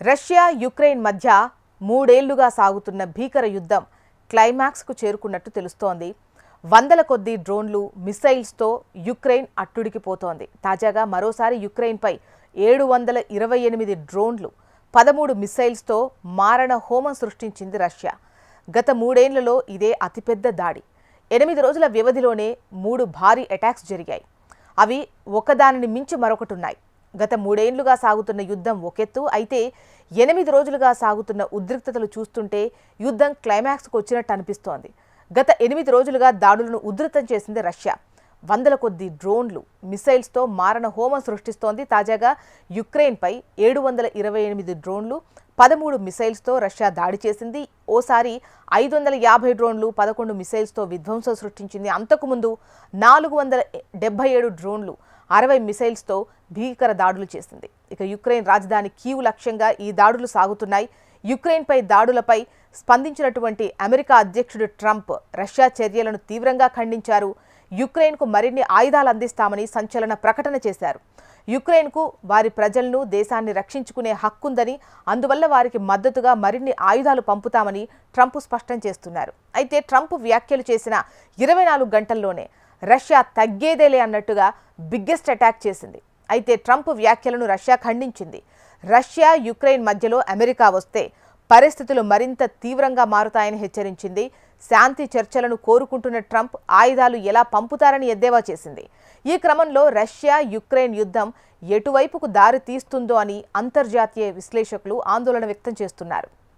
Russia Ukraine మధ్య మూడేళ్ళుగా సాగుతున్న భీకర యుద్ధం క్లైమాక్స్కు చేరుకున్నట్టు తెలుస్తోంది. వందల కొద్దీ డ్రోన్లు మిసైల్స్తో యుక్రెయిన్ అట్టుడికిపోతోంది తాజాగా మరోసారి యుక్రెయిన్పై ఏడు వందల ఇరవై ఎనిమిది డ్రోన్లు పదమూడు మిసైల్స్తో మారణ హోమం సృష్టించింది రష్యా. గత మూడేళ్ళలో ఇదే అతిపెద్ద దాడి. ఎనిమిది రోజుల వ్యవధిలోనే మూడు భారీ అటాక్స్ జరిగాయి. అవి ఒకదానిని మించి మరొకటి ఉన్నాయి. గత మూడేండ్లుగా సాగుతున్న యుద్ధం ఒకెత్తు. అయితే ఎనిమిది రోజులుగా సాగుతున్న ఉద్రిక్తతలు చూస్తుంటే యుద్ధం క్లైమాక్స్కు వచ్చినట్టు అనిపిస్తోంది. గత ఎనిమిది రోజులుగా దాడులను ఉధృతం చేసింది రష్యా. వందల కొద్ది డ్రోన్లు మిసైల్స్తో మారణ హోమం సృష్టిస్తోంది తాజాగా యుక్రెయిన్పై ఏడు వందల ఇరవై ఎనిమిది డ్రోన్లు పదమూడు మిసైల్స్తో రష్యా దాడి చేసింది. ఓసారి ఐదు వందల యాభై డ్రోన్లు పదకొండు మిసైల్స్తో విధ్వంసం సృష్టించింది. అంతకుముందు నాలుగు వందల డెబ్బై ఏడు డ్రోన్లు అరవై మిసైల్స్తో భీకర దాడులు చేసింది. ఇక యుక్రెయిన్ రాజధాని కీవ్ లక్ష్యంగా ఈ దాడులు సాగుతున్నాయి. యుక్రెయిన్పై దాడులపై స్పందించినటువంటి అమెరికా అధ్యక్షుడు ట్రంప్ రష్యా చర్యలను తీవ్రంగా ఖండించారు. యుక్రెయిన్కు మరిన్ని ఆయుధాలు అందిస్తామని సంచలన ప్రకటన చేశారు. యుక్రెయిన్కు వారి ప్రజలను దేశాన్ని రక్షించుకునే హక్కుందని అందువల్ల వారికి మద్దతుగా మరిన్ని ఆయుధాలు పంపుతామని ట్రంప్ స్పష్టం చేస్తున్నారు. అయితే ట్రంప్ వ్యాఖ్యలు చేసిన ఇరవై నాలుగు గంటల్లోనే రష్యా తగ్గేదేలే అన్నట్టుగా బిగ్గెస్ట్ అటాక్ చేసింది. అయితే ట్రంప్ వ్యాఖ్యలను రష్యా ఖండించింది. రష్యా యుక్రెయిన్ మధ్యలో అమెరికా వస్తే పరిస్థితులు మరింత తీవ్రంగా మారుతాయని హెచ్చరించింది. శాంతి చర్చలను కోరుకుంటున్న ట్రంప్ ఆయుధాలు ఎలా పంపుతారని ఎద్దేవా చేసింది. ఈ క్రమంలో రష్యా యుక్రెయిన్ యుద్ధం ఎటువైపుకు దారి తీస్తుందో అని అంతర్జాతీయ విశ్లేషకులు ఆందోళన వ్యక్తం చేస్తున్నారు.